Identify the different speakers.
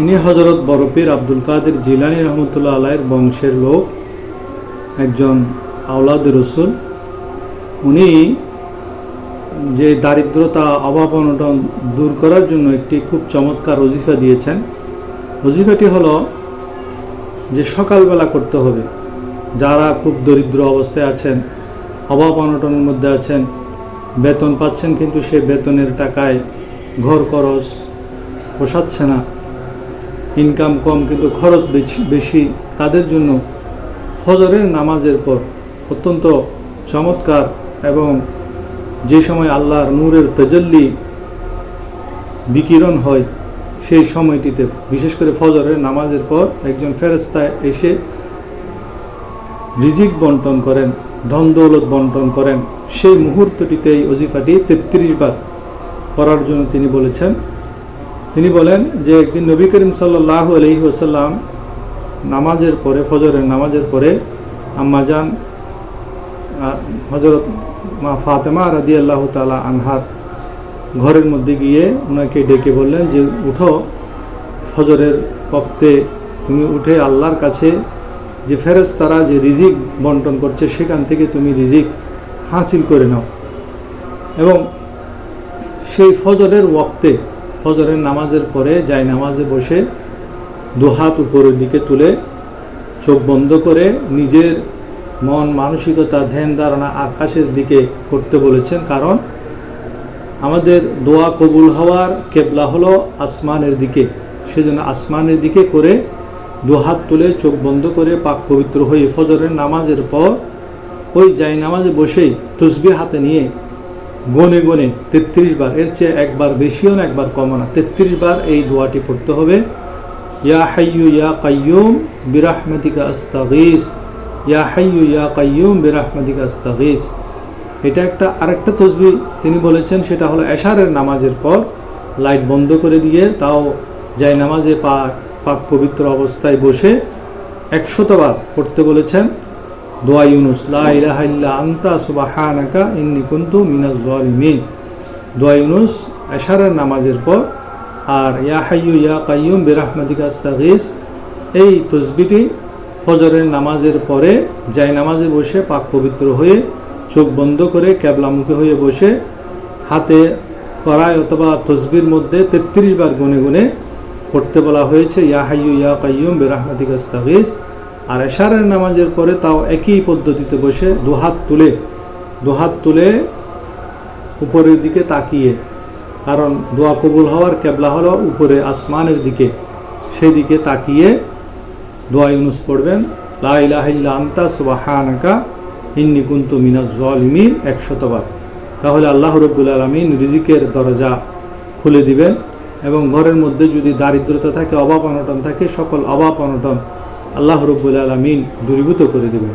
Speaker 1: ইনি হজরত বরফির আব্দুল কাদের জিলানি রহমতুল্লাহ আলাইয়ের বংশের লোক, একজন আওলাদ রসুল। উনি যে দারিদ্রতা, অভাব অনটন দূর করার জন্য একটি খুব চমৎকার অজিফা দিয়েছেন। অজিফাটি হলো যে সকালবেলা করতে হবে। যারা খুব দরিদ্র অবস্থায় আছেন, অভাব অনটনের মধ্যে আছেন, বেতন পাচ্ছেন কিন্তু সে বেতনের টাকায় ঘর খরচ পোষাচ্ছে না। ইনকাম কম কিন্তু খরচ বেশি, তাদের জন্য ফজরের নামাজের পর অত্যন্ত চমৎকার এবং যে সময় আল্লাহর নূরের তেজল্লি বিকিরণ হয়, সেই সময়টিতে, বিশেষ করে ফজরের নামাজের পর একজন ফেরেস্তায় এসে রিজিক বন্টন করেন, ধন দৌলত বন্টন করেন। সেই মুহূর্তটিতে এই অজিফাটি তেত্রিশ বার করার জন্য তিনি বলেছেন তিনি বলেন যে একদিন নবী করিম সাল্লাহ আলহি ওসাল্লাম নামাজের পরে, ফজরের নামাজের পরে আম্মাজান হজরত মা ফাতেমা রাদি আল্লাহ তালা আনহার ঘরের মধ্যে গিয়ে ওনাকে ডেকে বললেন যে, উঠো, ফজরের বক্তে তুমি উঠে আল্লাহর কাছে যে ফেরেস তারা যে রিজিক বন্টন করছে, সেখান থেকে তুমি রিজিক হাসিল করে নাও। এবং সেই ফজরের ওক্তে ফজরের নামাজের পরে যাই নামাজে বসে দুহাত উপরের দিকে তুলে চোখ বন্ধ করে নিজের মন, মানসিকতা, ধ্যান ধারণা আকাশের দিকে করতে বলেছেন। কারণ আমাদের দোয়া কবুল হওয়ার কেবলা হলো আসমানের দিকে। সেজন্য আসমানের দিকে করে দুহাত তুলে চোখ বন্ধ করে পাক পবিত্র হয়ে ফজরের নামাজের পর ওই যাই নামাজে বসেই তসবি হাতে নিয়ে গনে গনে তেত্রিশ বার, এর চেয়ে একবার বেশিও না, একবার কমও না। তেত্রিশ বার এই দোয়াটি পড়তে হবে। ইয়া হাইয়ু ইয়া কাইয়ুম বিরাহমাতিকা আস্তাগিস। ইয়া হাইয়ু ইয়া কাইয়ুম বিরাহমাতিকা আস্তাগিস। এটা একটা আরেকটা তসবি, তিনি বলেছেন, সেটা হলো এশারের নামাজের পর লাইট বন্ধ করে দিয়ে তাও যাই নামাজে পাক পাক পবিত্র অবস্থায় বসে একশতবার পড়তে বলেছেন। দোয়া ইউনুস, লা ইলাহা ইল্লা আনতা, সুবহানাকা মিনাজ জালিমিন দোয়া ইউনুস, এশারের নামাজের পর, আর ইয়া ইয়া কাইয়ুম বিরাহমাতিকা আস্তাগিস। এই তসবিটি ফজরের নামাজের পরে যাই নামাজে বসে পাক পবিত্র হয়ে চোখ বন্ধ করে ক্যাবলামুখী হয়ে বসে হাতে করায় অথবা তসবির মধ্যে তেত্রিশ বার গুনে গুনে পড়তে বলা হয়েছে, ইয়া হাইয়ু ইয়া কাইয়ুম বিরাহমাতিকা আস্তাগিস। আর এশারের নামাজের পরে তাও একই পদ্ধতিতে বসে দুহাত তুলে দুহাত তুলে উপরের দিকে তাকিয়ে। কারণ দোয়া কবুল হওয়ার কেবলা হলো উপরে আসমানের দিকে। সেই দিকে তাকিয়ে দোয়া ইউনুস পড়বেন, লা ইলাহিল্লা আন্তা সুবাহানাকা ইন্নি কুন্তু মিনাজ জলিমিন একশতবার। তাহলে আল্লাহ রব্বুল আলমিন রিজিকের দরজা খুলে দিবেন এবং ঘরের মধ্যে যদি দারিদ্রতা থাকে, অভাব অনটন থাকে, সকল অভাব অনটন আল্লাহ রব্বুল আলমিন দূরীভূত করে দেবেন।